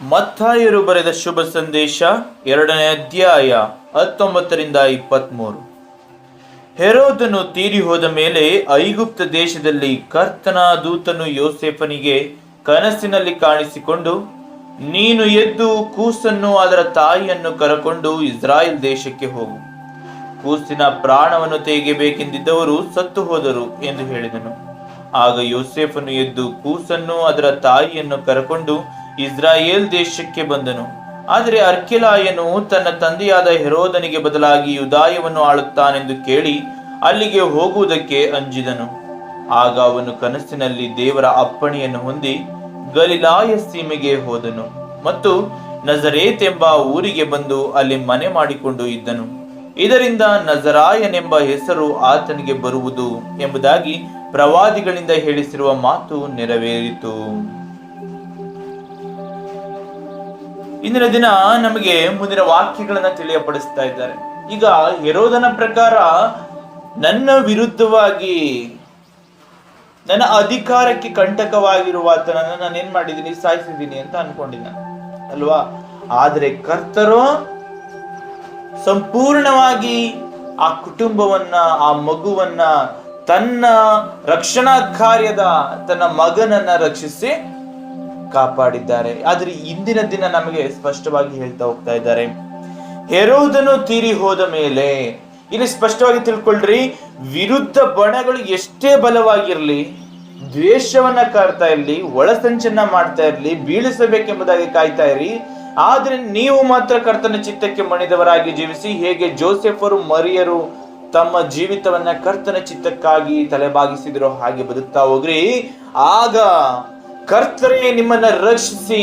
ಮತ್ತಾಯರು ಬರೆದ ಶುಭ ಸಂದೇಶ ಎರಡನೇ ಅಧ್ಯಾಯ ಹತ್ತೊಂಬತ್ತರಿಂದ ಇಪ್ಪತ್ತ್ಮೂರು ಹೆರೋದನು ತೀರಿ ಹೋದ ಮೇಲೆ ಐಗುಪ್ತ ದೇಶದಲ್ಲಿ ಕರ್ತನ ದೂತನು ಯೋಸೇಫನಿಗೆ ಕನಸಿನಲ್ಲಿ ಕಾಣಿಸಿಕೊಂಡು, ನೀನು ಎದ್ದು ಕೂಸನ್ನು ಅದರ ತಾಯಿಯನ್ನು ಕರಕೊಂಡು ಇಸ್ರಾಯೇಲ್ ದೇಶಕ್ಕೆ ಹೋಗು. ಕೂಸಿನ ಪ್ರಾಣವನ್ನು ತೆಗೆಯಬೇಕೆಂದಿದ್ದವರು ಸತ್ತು ಹೋದರು ಎಂದು ಹೇಳಿದನು. ಆಗ ಯೋಸೇಫನು ಎದ್ದು ಕೂಸನ್ನು ಅದರ ತಾಯಿಯನ್ನು ಕರಕೊಂಡು ಇಸ್ರಾಯೇಲ್ ದೇಶಕ್ಕೆ ಬಂದನು. ಆದರೆ ಅರ್ಕಿಲಾಯನು ತನ್ನ ತಂದೆಯಾದ ಹೆರೋದನಿಗೆ ಬದಲಾಗಿ ಯುದಾಯವನ್ನು ಆಳುತ್ತಾನೆಂದು ಕೇಳಿ ಅಲ್ಲಿಗೆ ಹೋಗುವುದಕ್ಕೆ ಅಂಜಿದನು. ಆಗ ಅವನು ಕನಸಿನಲ್ಲಿ ದೇವರ ಅಪ್ಪಣೆಯನ್ನು ಹೊಂದಿ ಗಲಿಲಾಯ ಸೀಮೆಗೆ ಹೋದನು ಮತ್ತು ನಜರೇತ್ ಎಂಬ ಊರಿಗೆ ಬಂದು ಅಲ್ಲಿ ಮನೆ ಮಾಡಿಕೊಂಡು ಇದ್ದನು. ಇದರಿಂದ ನಜರಾಯನೆಂಬ ಹೆಸರು ಆತನಿಗೆ ಬರುವುದು ಎಂಬುದಾಗಿ ಪ್ರವಾದಿಗಳಿಂದ ಹೇಳಿಸಿರುವ ಮಾತು ನೆರವೇರಿತು. ಇಂದಿನ ದಿನ ನಮಗೆ ಮುಂದಿನ ವಾಕ್ಯಗಳನ್ನ ತಿಳಿಯಪಡಿಸ್ತಾ ಇದ್ದಾರೆ. ಈಗ ಹೆರೋದನ ಪ್ರಕಾರ ನನ್ನ ವಿರುದ್ಧವಾಗಿ, ನನ್ನ ಅಧಿಕಾರಕ್ಕೆ ಕಂಟಕವಾಗಿರುವ ಆತನನ್ನ ನಾನು ಏನ್ ಮಾಡಿದ್ದೀನಿ? ಸಾಯಿಸಿದ್ದೀನಿ ಅಂತ ಅನ್ಕೊಂಡಿದ್ದ ಅಲ್ವಾ? ಆದರೆ ಕರ್ತರು ಸಂಪೂರ್ಣವಾಗಿ ಆ ಕುಟುಂಬವನ್ನ, ಆ ಮಗುವನ್ನ, ತನ್ನ ರಕ್ಷಣಾ ಕಾರ್ಯದ, ತನ್ನ ಮಗನನ್ನ ರಕ್ಷಿಸಿ ಕಾಪಾಡಿದ್ದಾರೆ. ಆದ್ರೆ ಇಂದಿನ ದಿನ ನಮಗೆ ಸ್ಪಷ್ಟವಾಗಿ ಹೇಳ್ತಾ ಹೋಗ್ತಾ ಇದ್ದಾರೆ. ಹೆರೋದನು ತೀರಿ ಹೋದ ಮೇಲೆ, ಇಲ್ಲಿ ಸ್ಪಷ್ಟವಾಗಿ ತಿಳ್ಕೊಳ್ರಿ, ವಿರುದ್ಧ ಬಣಗಳು ಎಷ್ಟೇ ಬಲವಾಗಿರ್ಲಿ, ದ್ವೇಷವನ್ನ ಕಾಡ್ತಾ ಇರಲಿ, ಒಳಸಂಚನ್ನ ಮಾಡ್ತಾ ಇರಲಿ, ಬೀಳಿಸಬೇಕೆಂಬುದಾಗಿ ಕಾಯ್ತಾ ಇರಿ. ಆದ್ರೆ ನೀವು ಮಾತ್ರ ಕರ್ತನ ಚಿತ್ತಕ್ಕೆ ಮಣಿದವರಾಗಿ ಜೀವಿಸಿ, ಹೇಗೆ ಜೋಸೆಫರು, ಮರಿಯರು ತಮ್ಮ ಜೀವಿತವನ್ನ ಕರ್ತನ ಚಿತ್ತಕ್ಕಾಗಿ ತಲೆಬಾಗಿಸಿದ್ರು ಹಾಗೆ ಬದುಕ್ತಾ ಹೋಗ್ರಿ. ಆಗ ಕರ್ತರೇ ನಿಮ್ಮನ್ನ ರಕ್ಷಿಸಿ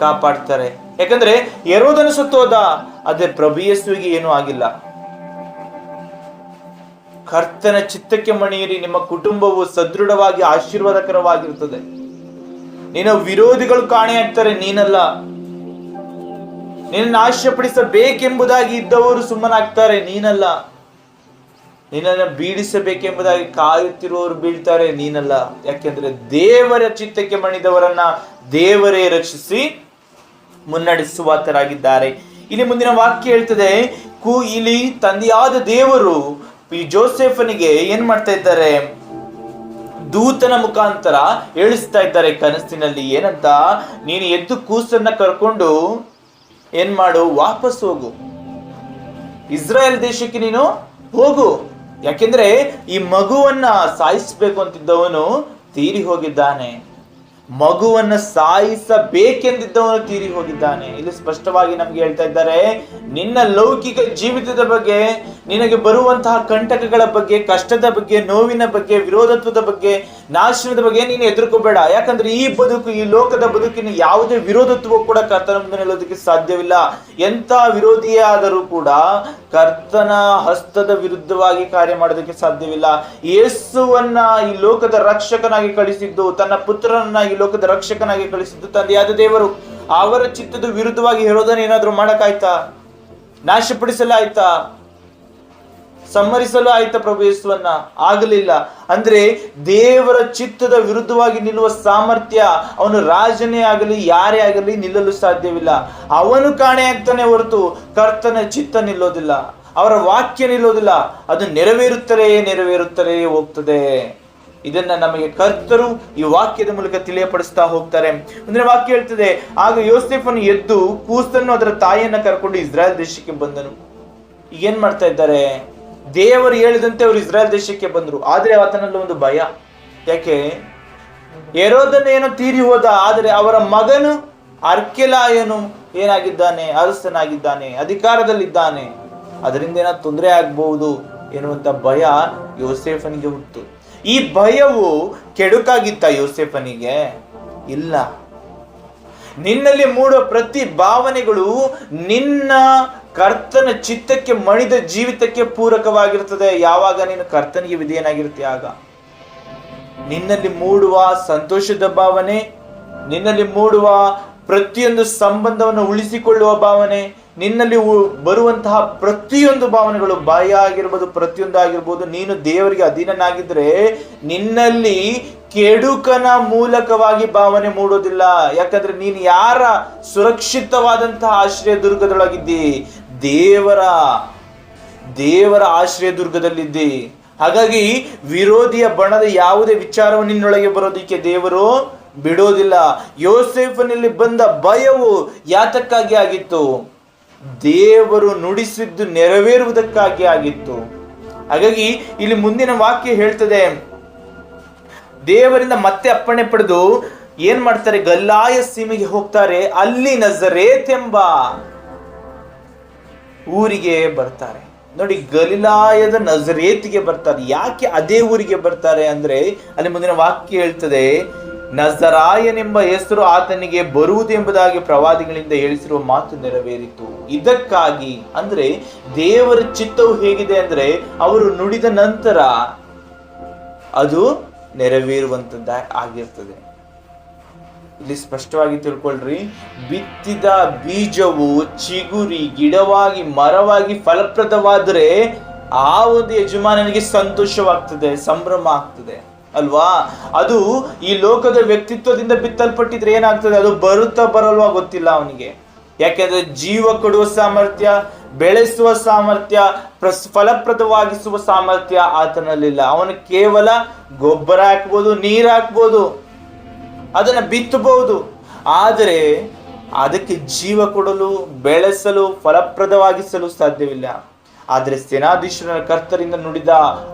ಕಾಪಾಡ್ತಾರೆ. ಯಾಕಂದ್ರೆ ಎರೋದನ ಸತ್ತೋದ ಅದೇ ಪ್ರಭು ಯೇಸುವಿಗೆ ಏನೂ ಆಗಿಲ್ಲ. ಕರ್ತನ ಚಿತ್ತಕ್ಕೆ ಮಣಿಯಿರಿ, ನಿಮ್ಮ ಕುಟುಂಬವು ಸದೃಢವಾಗಿ ಆಶೀರ್ವಾದಕರವಾಗಿರುತ್ತದೆ. ನಿನ್ನ ವಿರೋಧಿಗಳು ಕಾಣೆಯಾಗ್ತಾರೆ ನೀನಲ್ಲ. ನಿನ್ನ ನಾಶಪಡಿಸಬೇಕೆಂಬುದಾಗಿ ಇದ್ದವರು ಸುಮ್ಮನಾಗ್ತಾರೆ, ನೀನಲ್ಲ. ನಿನ್ನನ್ನು ಬೀಳಿಸಬೇಕೆಂಬುದಾಗಿ ಕಾಯುತ್ತಿರುವವರು ಬೀಳ್ತಾರೆ, ನೀನಲ್ಲ. ಯಾಕೆಂದ್ರೆ ದೇವರ ಚಿತ್ತಕ್ಕೆ ಮಣಿದವರನ್ನ ದೇವರೇ ರಕ್ಷಿಸಿ ಮುನ್ನಡೆಸುವಾತರಾಗಿದ್ದಾರೆ. ಇಲ್ಲಿ ಮುಂದಿನ ವಾಕ್ಯ ಹೇಳ್ತದೆ, ಕು ಇಲ್ಲಿ ತಂದೆಯಾದ ದೇವರು ಈ ಜೋಸೆಫನಿಗೆ ಏನ್ ಮಾಡ್ತಾ ಇದ್ದಾರೆ? ದೂತನ ಮುಖಾಂತರ ಹೇಳಿಸ್ತಾ ಇದ್ದಾರೆ ಕನಸಿನಲ್ಲಿ. ಏನಂತ? ನೀನು ಎದ್ದು ಕೂಸನ್ನ ಕರ್ಕೊಂಡು ಏನ್ ಮಾಡು? ವಾಪಸ್ ಹೋಗು. ಇಸ್ರಾಯೇಲ್ ದೇಶಕ್ಕೆ ನೀನು ಹೋಗು. ಯಾಕೆಂದ್ರೆ ಈ ಮಗುವನ್ನ ಸಾಯಿಸ್ಬೇಕು ಅಂತಿದ್ದವನು ತೀರಿ ಹೋಗಿದ್ದಾನೆ. ಮಗುವನ್ನ ಸಾಯಿಸಬೇಕೆಂದಿದ್ದವನು ತೀರಿ ಹೋಗಿದ್ದಾನೆ. ಇಲ್ಲಿ ಸ್ಪಷ್ಟವಾಗಿ ನಮ್ಗೆ ಹೇಳ್ತಾ ಇದ್ದಾರೆ, ನಿನ್ನ ಲೌಕಿಕ ಜೀವಿತದ ಬಗ್ಗೆ, ನಿನಗೆ ಬರುವಂತಹ ಕಂಟಕಗಳ ಬಗ್ಗೆ, ಕಷ್ಟದ ಬಗ್ಗೆ, ನೋವಿನ ಬಗ್ಗೆ, ವಿರೋಧತ್ವದ ಬಗ್ಗೆ ನಾಶನದ ಬಗ್ಗೆ ನೀನು ಹೆದರ್ಕೋಬೇಡ. ಯಾಕಂದ್ರೆ ಈ ಬದುಕು, ಈ ಲೋಕದ ಬದುಕಿನ ಯಾವುದೇ ವಿರೋಧತ್ವ ಕೂಡ ಕರ್ತನ ನಿಲ್ಲೋದಕ್ಕೆ ಸಾಧ್ಯವಿಲ್ಲ. ಎಂತ ವಿರೋಧಿಯೇ ಆದರೂ ಕೂಡ ಕರ್ತನ ಹಸ್ತದ ವಿರುದ್ಧವಾಗಿ ಕಾರ್ಯ ಮಾಡೋದಕ್ಕೆ ಸಾಧ್ಯವಿಲ್ಲ. ಯೇಸುವನ್ನ ಈ ಲೋಕದ ರಕ್ಷಕನಾಗಿ ಕಳಿಸಿದ್ದು, ತನ್ನ ಪುತ್ರನನ್ನ ಈ ಲೋಕದ ರಕ್ಷಕನಾಗಿ ಕಳಿಸಿದ್ದು ತಂದೆಯಾದ ದೇವರು. ಅವರ ಚಿತ್ತದ ವಿರುದ್ಧವಾಗಿ ಹೇಳೋದನ್ನ ಏನಾದ್ರೂ ಮಾಡಕ್ಕಾಯ್ತಾ? ನಾಶಪಡಿಸಲಾಯ್ತಾ? ಸಂಹರಿಸಲು ಆಯ್ತ ಪ್ರಭು ಯೇಸುವನ್ನ. ಆಗಲಿಲ್ಲ. ಅಂದ್ರೆ ದೇವರ ಚಿತ್ತದ ವಿರುದ್ಧವಾಗಿ ನಿಲ್ಲುವ ಸಾಮರ್ಥ್ಯ ಅವನು ರಾಜನೇ ಆಗಲಿ, ಯಾರೇ ಆಗಲಿ ನಿಲ್ಲಲು ಸಾಧ್ಯವಿಲ್ಲ. ಅವನು ಕಾಣೆಯಾಗ್ತಾನೆ ಹೊರತು ಕರ್ತನ ಚಿತ್ತ ನಿಲ್ಲೋದಿಲ್ಲ. ಅವರ ವಾಕ್ಯ ನಿಲ್ಲೋದಿಲ್ಲ. ಅದು ನೆರವೇರುತ್ತಲೇ ನೆರವೇರುತ್ತಲೇ ಹೋಗ್ತದೆ. ಇದನ್ನ ನಮಗೆ ಕರ್ತರು ಈ ವಾಕ್ಯದ ಮೂಲಕ ತಿಳಿಯಪಡಿಸ್ತಾ ಹೋಗ್ತಾರೆ. ಅಂದ್ರೆ ವಾಕ್ಯ ಹೇಳ್ತದೆ, ಆಗ ಯೋಸೆಫನು ಎದ್ದು ಕೂಸನ್ನು ಅದರ ತಾಯಿಯನ್ನ ಕರ್ಕೊಂಡು ಇಸ್ರಾಯೇಲ್ ದೇಶಕ್ಕೆ ಬಂದನು. ಈಗ ಏನ್ ಮಾಡ್ತಾ ಇದ್ದಾರೆ? ದೇವರು ಹೇಳಿದಂತೆ ಅವರು ಇಸ್ರಾಯೇಲ್ ದೇಶಕ್ಕೆ ಬಂದರು. ಆದರೆ ಆತನಲ್ಲಿ ಒಂದು ಭಯ. ಯಾಕೆ? ಏನೋ ತೀರಿ ಹೋದ, ಆದರೆ ಅವರ ಮಗನು ಅರ್ಕೆಲಾಯನು ಏನಾಗಿದ್ದಾನೆ? ಅರಸನಾಗಿದ್ದಾನೆ, ಅಧಿಕಾರದಲ್ಲಿದ್ದಾನೆ. ಅದರಿಂದ ಏನೋ ತೊಂದರೆ ಆಗ್ಬಹುದು ಎನ್ನುವಂಥ ಭಯ ಯೋಸೇಫನಿಗೆ ಹುಟ್ಟು ಈ ಭಯವು ಕೆಡುಕಾಗಿತ್ತ ಯೋಸೇಫನಿಗೆ? ಇಲ್ಲ. ನಿನ್ನಲ್ಲಿ ಮೂಡುವ ಪ್ರತಿ ಭಾವನೆಗಳು ನಿನ್ನ ಕರ್ತನ ಚಿತ್ತಕ್ಕೆ ಮಣಿದ ಜೀವಿತಕ್ಕೆ ಪೂರಕವಾಗಿರ್ತದೆ ಯಾವಾಗ ನೀನು ಕರ್ತನಿಗೆ ವಿಧೇಯನಾಗಿರುತ್ತೆ? ಆಗ. ನಿನ್ನಲ್ಲಿ ಮೂಡುವ ಸಂತೋಷದ ಭಾವನೆ, ನಿನ್ನಲ್ಲಿ ಮೂಡುವ ಪ್ರತಿಯೊಂದು ಸಂಬಂಧವನ್ನು ಉಳಿಸಿಕೊಳ್ಳುವ ಭಾವನೆ, ನಿನ್ನಲ್ಲಿ ಬರುವಂತಹ ಪ್ರತಿಯೊಂದು ಭಾವನೆಗಳು ಭಯ ಆಗಿರ್ಬೋದು ಪ್ರತಿಯೊಂದು ಆಗಿರ್ಬೋದು, ನೀನು ದೇವರಿಗೆ ಅಧೀನನಾಗಿದ್ರೆ ನಿನ್ನಲ್ಲಿ ಕೆಡುಕನ ಮೂಲಕವಾಗಿ ಭಾವನೆ ಮೂಡೋದಿಲ್ಲ. ಯಾಕಂದ್ರೆ ನೀನು ಯಾರ ಸುರಕ್ಷಿತವಾದಂತಹ ಆಶ್ರಯ ದುರ್ಗದೊಳಗಿದ್ದಿ? ದೇವರ ದೇವರ ಆಶ್ರಯ ದುರ್ಗದಲ್ಲಿದ್ದಿ. ಹಾಗಾಗಿ ವಿರೋಧಿಯ ಬಣದ ಯಾವುದೇ ವಿಚಾರವು ನಿನ್ನೊಳಗೆ ಬರೋದಿಕ್ಕೆ ದೇವರು ಬಿಡೋದಿಲ್ಲ ಯೋಸೇಫನಲ್ಲಿ ಬಂದ ಭಯವು ಯಾತಕ್ಕಾಗಿ ಆಗಿತ್ತು? ದೇವರು ನುಡಿಸಿದ್ದು ನೆರವೇರುವುದಕ್ಕಾಗಿ ಆಗಿತ್ತು. ಹಾಗಾಗಿ ಇಲ್ಲಿ ಮುಂದಿನ ವಾಕ್ಯ ಹೇಳ್ತದೆ, ದೇವರಿಂದ ಮತ್ತೆ ಅಪ್ಪಣೆ ಪಡೆದು ಏನ್ ಮಾಡ್ತಾರೆ? ಗಲ್ಲಾಯ ಸೀಮೆಗೆ ಹೋಗ್ತಾರೆ, ಅಲ್ಲಿ ನಜರೇತ್ ಎಂಬ ಊರಿಗೆ ಬರ್ತಾರೆ. ನೋಡಿ, ಗಲಿಲಾಯದ ನಜರೇತಿಗೆ ಬರ್ತಾರೆ. ಯಾಕೆ ಅದೇ ಊರಿಗೆ ಬರ್ತಾರೆ ಅಂದ್ರೆ ಅಲ್ಲಿ ಮುಂದಿನ ವಾಕ್ಯ ಹೇಳ್ತದೆ ನಜರಾಯನೆಂಬ ಹೆಸರು ಆತನಿಗೆ ಬರುವುದೆಂಬುದಾಗಿ ಪ್ರವಾದಿಗಳಿಂದ ಹೇಳಿಸಿರುವ ಮಾತು ನೆರವೇರಿತು. ಇದಕ್ಕಾಗಿ ಅಂದ್ರೆ ದೇವರ ಚಿತ್ತವು ಹೇಗಿದೆ ಅಂದ್ರೆ ಅವರು ನುಡಿದ ನಂತರ ಅದು ನೆರವೇರುವಂತದ್ದ ಆಗಿರ್ತದೆ. ಇಲ್ಲಿ ಸ್ಪಷ್ಟವಾಗಿ ತಿಳ್ಕೊಳ್ರಿ. ಬಿತ್ತಿದ ಬೀಜವು ಚಿಗುರಿ, ಗಿಡವಾಗಿ, ಮರವಾಗಿ ಫಲಪ್ರದವಾದರೆ ಆ ಒಂದು ಯಜಮಾನನಿಗೆ ಸಂತೋಷವಾಗ್ತದೆ, ಸಂಭ್ರಮ ಆಗ್ತದೆ. ಅಲ್ವಾ? ಅದು ಈ ಲೋಕದ ವ್ಯಕ್ತಿತ್ವದಿಂದ ಬಿತ್ತಲ್ಪಟ್ಟಿದ್ರೆ ಏನಾಗ್ತದೆ? ಅದು ಬರುತ್ತಾ ಬರಲ್ವಾ ಗೊತ್ತಿಲ್ಲ ಅವನಿಗೆ. ಯಾಕೆಂದ್ರೆ ಜೀವ ಕೊಡುವ ಸಾಮರ್ಥ್ಯ, ಬೆಳೆಸುವ ಸಾಮರ್ಥ್ಯ, ಪ್ರಸ್, ಫಲಪ್ರದವಾಗಿಸುವ ಸಾಮರ್ಥ್ಯ ಆತನಲ್ಲಿಲ್ಲ. ಅವನು ಕೇವಲ ಗೊಬ್ಬರ ಹಾಕ್ಬೋದು, ನೀರು ಹಾಕ್ಬೋದು. ಅದನ್ನು ಬಿತ್ತಬಹುದು. ಆದರೆ ಅದಕ್ಕೆ ಜೀವ ಕೊಡಲು, ಬೆಳೆಸಲು, ಫಲಪ್ರದವಾಗಿಸಲು ಸಾಧ್ಯವಿಲ್ಲ. ಆದರೆ ಸೇನಾಧೀಶ್ವರ ಕರ್ತರಿಂದ ನುಡಿದ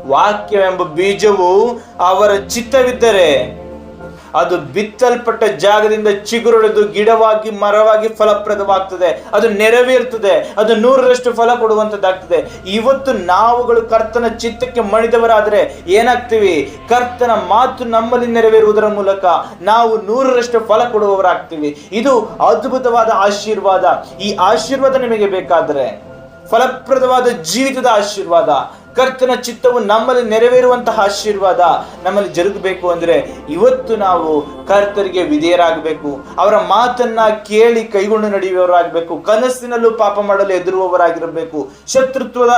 ವಾಕ್ಯವೆಂಬ ಬೀಜವು ಅವರ ಚಿತ್ತವಿದ್ದರೆ ಅದು ಬಿತ್ತಲ್ಪಟ್ಟ ಜಾಗದಿಂದ ಚಿಗುರೊಡೆದು ಗಿಡವಾಗಿ, ಮರವಾಗಿ ಫಲಪ್ರದವಾಗ್ತದೆ. ಅದು ನೆರವೇರ್ತದೆ ಅದು ನೂರರಷ್ಟು ಫಲ ಕೊಡುವಂಥದ್ದಾಗ್ತದೆ ಇವತ್ತು ನಾವುಗಳು ಕರ್ತನ ಚಿತ್ತಕ್ಕೆ ಮಣಿದವರಾದರೆ ಏನಾಗ್ತೀವಿ? ಕರ್ತನ ಮಾತು ನಮ್ಮಲ್ಲಿ ನೆರವೇರುವುದರ ಮೂಲಕ ನಾವು ನೂರರಷ್ಟು ಫಲ ಕೊಡುವವರಾಗ್ತೀವಿ. ಇದು ಅದ್ಭುತವಾದ ಆಶೀರ್ವಾದ. ಈ ಆಶೀರ್ವಾದ ನಿಮಗೆ ಬೇಕಾದರೆ ಫಲಪ್ರದವಾದ ಜೀವಿತದ ಆಶೀರ್ವಾದ. ಕರ್ತನ ಚಿತ್ತವು ನಮ್ಮಲ್ಲಿ ನೆರವೇರುವಂತಹ ಆಶೀರ್ವಾದ ನಮ್ಮಲ್ಲಿ ಜರುಗಬೇಕು ಅಂದ್ರೆ ಇವತ್ತು ನಾವು ಕರ್ತರಿಗೆ ವಿಧೇಯರಾಗಬೇಕು. ಅವರ ಮಾತನ್ನ ಕೇಳಿ ಕೈಗೊಂಡು ನಡೆಯುವವರಾಗಬೇಕು. ಕನಸಿನಲ್ಲೂ ಪಾಪ ಮಾಡಲು ಎದುರುವವರಾಗಿರಬೇಕು ಶತ್ರುತ್ವದ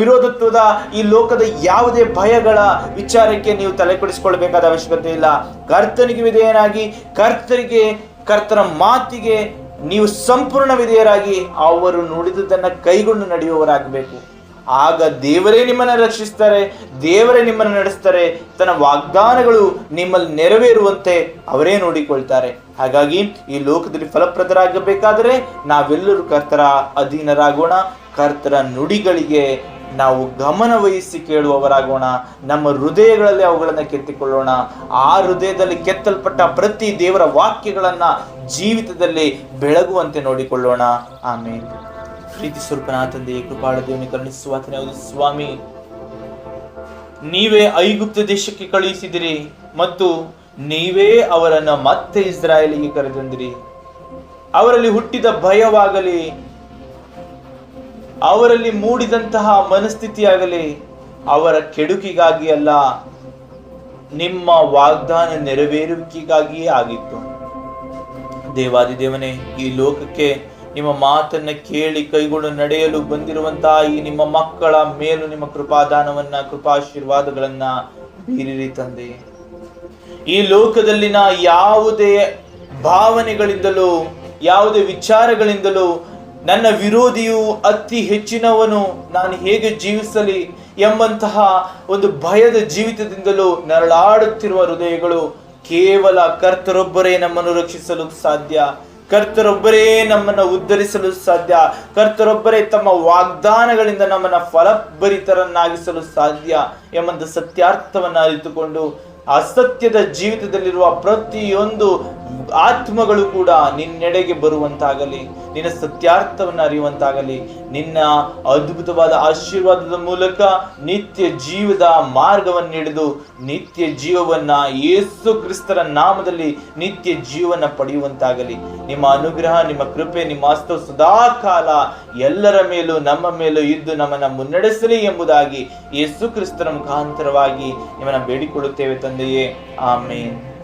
ವಿರೋಧತ್ವದ ಈ ಲೋಕದ ಯಾವುದೇ ಭಯಗಳ ವಿಚಾರಕ್ಕೆ ನೀವು ತಲೆಕೆಡಿಸಿಕೊಳ್ಬೇಕಾದ ಅವಶ್ಯಕತೆ ಇಲ್ಲ. ಕರ್ತನಿಗೆ ವಿಧೇಯನಾಗಿ, ಕರ್ತರಿಗೆ, ಕರ್ತನ ಮಾತಿಗೆ ನೀವು ಸಂಪೂರ್ಣ ವಿಧೇಯರಾಗಿ ಅವರು ನುಡಿದುದನ್ನು ಕೈಗೊಂಡು ನಡೆಯುವವರಾಗಬೇಕು. ಆಗ ದೇವರೇ ನಿಮ್ಮನ್ನು ರಕ್ಷಿಸ್ತಾರೆ, ದೇವರೇ ನಿಮ್ಮನ್ನು ನಡೆಸ್ತಾರೆ, ತನ್ನ ವಾಗ್ದಾನಗಳು ನಿಮ್ಮಲ್ಲಿ ನೆರವೇರುವಂತೆ ಅವರೇ ನೋಡಿಕೊಳ್ತಾರೆ. ಹಾಗಾಗಿ ಈ ಲೋಕದಲ್ಲಿ ಫಲಪ್ರದರಾಗಬೇಕಾದರೆ ನಾವೆಲ್ಲರೂ ಕರ್ತರ ಅಧೀನರಾಗೋಣ ಕರ್ತರ ನುಡಿಗಳಿಗೆ ನಾವು ಗಮನ ವಹಿಸಿ ಕೇಳುವವರಾಗೋಣ, ನಮ್ಮ ಹೃದಯಗಳಲ್ಲಿ ಅವುಗಳನ್ನು ಕೆತ್ತಿಕೊಳ್ಳೋಣ. ಆ ಹೃದಯದಲ್ಲಿ ಕೆತ್ತಲ್ಪಟ್ಟ ಪ್ರತಿ ದೇವರ ವಾಕ್ಯಗಳನ್ನ ಜೀವಿತದಲ್ಲಿ ಬೆಳಗುವಂತೆ ನೋಡಿಕೊಳ್ಳೋಣ. ಆಮೇಲೆ ಪ್ರೀತಿ ಸ್ವರೂಪನ ತಂದೆಯೇ, ಕೃಪಾಳ ದೇವನಿ, ಕರುಣಿಸುವ ಸ್ವಾಮಿ. ನೀವೇ ಐಗುಪ್ತ ದೇಶಕ್ಕೆ ಕಳುಹಿಸಿದಿರಿ ಮತ್ತು ನೀವೇ ಅವರನ್ನು ಮತ್ತೆ ಇಸ್ರಾಯೇಲಿಗೆ ಕರೆತಂದಿರಿ. ಅವರಲ್ಲಿ ಹುಟ್ಟಿದ ಭಯವಾಗಲಿ ಅವರಲ್ಲಿ ಮೂಡಿದಂತಹ ಮನಸ್ಥಿತಿಯಾಗಲಿ, ಅವರ ಕೆಡುಕಿಗಾಗಿ ಅಲ್ಲ, ನಿಮ್ಮ ವಾಗ್ದಾನ ನೆರವೇರುವಿಕೆಗಾಗಿಯೇ ಆಗಿತ್ತು. ದೇವಾದಿದೇವನೇ, ಈ ಲೋಕಕ್ಕೆ ನಿಮ್ಮ ಮಾತನ್ನ ಕೇಳಿ ಕೈಗೊಂಡು ನಡೆಯಲು ಬಂದಿರುವಂತಹ ಈ ನಿಮ್ಮ ಮಕ್ಕಳ ಮೇಲೂ ನಿಮ್ಮ ಕೃಪಾದಾನವನ್ನ, ಕೃಪಾಶೀರ್ವಾದಗಳನ್ನ ಬೀರಿರಿ ತಂದೆ. ಈ ಲೋಕದಲ್ಲಿನ ಯಾವುದೇ ಭಾವನೆಗಳಿಂದಲೂ, ಯಾವುದೇ ವಿಚಾರಗಳಿಂದಲೂ ನನ್ನ ವಿರೋಧಿಯು ಅತಿ ಹೆಚ್ಚಿನವನು. ನಾನು ಹೇಗೆ ಜೀವಿಸಲಿ ಎಂಬಂತಹ ಒಂದು ಭಯದ ಜೀವಿತದಿಂದಲೂ ನರಳಾಡುತ್ತಿರುವ ಹೃದಯಗಳು ಕೇವಲ ಕರ್ತರೊಬ್ಬರೇ ನಮ್ಮನ್ನು ರಕ್ಷಿಸಲು ಸಾಧ್ಯ. ಕರ್ತರೊಬ್ಬರೇ ನಮ್ಮನ್ನು ಉದ್ಧರಿಸಲು ಸಾಧ್ಯ. ಕರ್ತರೊಬ್ಬರೇ ತಮ್ಮ ವಾಗ್ದಾನಗಳಿಂದ ನಮ್ಮನ್ನು ಫಲಭರಿತರನ್ನಾಗಿಸಲು ಸಾಧ್ಯ ಎಂಬಂತ ಸತ್ಯಾರ್ಥವನ್ನು ಅರಿತುಕೊಂಡು ಅಸತ್ಯದ ಜೀವಿತದಲ್ಲಿರುವ ಪ್ರತಿಯೊಂದು ಆತ್ಮಗಳು ಕೂಡ ನಿನ್ನೆಡೆಗೆ ಬರುವಂತಾಗಲಿ, ನಿನ್ನ ಸತ್ಯಾರ್ಥವನ್ನು ಅರಿಯುವಂತಾಗಲಿ, ನಿನ್ನ ಅದ್ಭುತವಾದ ಆಶೀರ್ವಾದದ ಮೂಲಕ ನಿತ್ಯ ಜೀವದ ಮಾರ್ಗವನ್ನು ಹಿಡಿದು, ನಿತ್ಯ ಜೀವವನ್ನ ಯೇಸು ಕ್ರಿಸ್ತರ ನಾಮದಲ್ಲಿ ನಿತ್ಯ ಜೀವನ ಪಡೆಯುವಂತಾಗಲಿ. ನಿಮ್ಮ ಅನುಗ್ರಹ, ನಿಮ್ಮ ಕೃಪೆ, ನಿಮ್ಮ ಹಸ್ತ ಸದಾಕಾಲ ಎಲ್ಲರ ಮೇಲೂ ನಮ್ಮ ಮೇಲೂ ಇದ್ದು ನಮ್ಮನ್ನ ಮುನ್ನಡೆಸಲಿ ಎಂಬುದಾಗಿ ಯೇಸು ಕ್ರಿಸ್ತರ ಮುಖಾಂತರವಾಗಿ ನಿಮ್ಮನ್ನ ಬೇಡಿಕೊಳ್ಳುತ್ತೇವೆ ತಂದೆಯೇ. ಆಮೇನ್.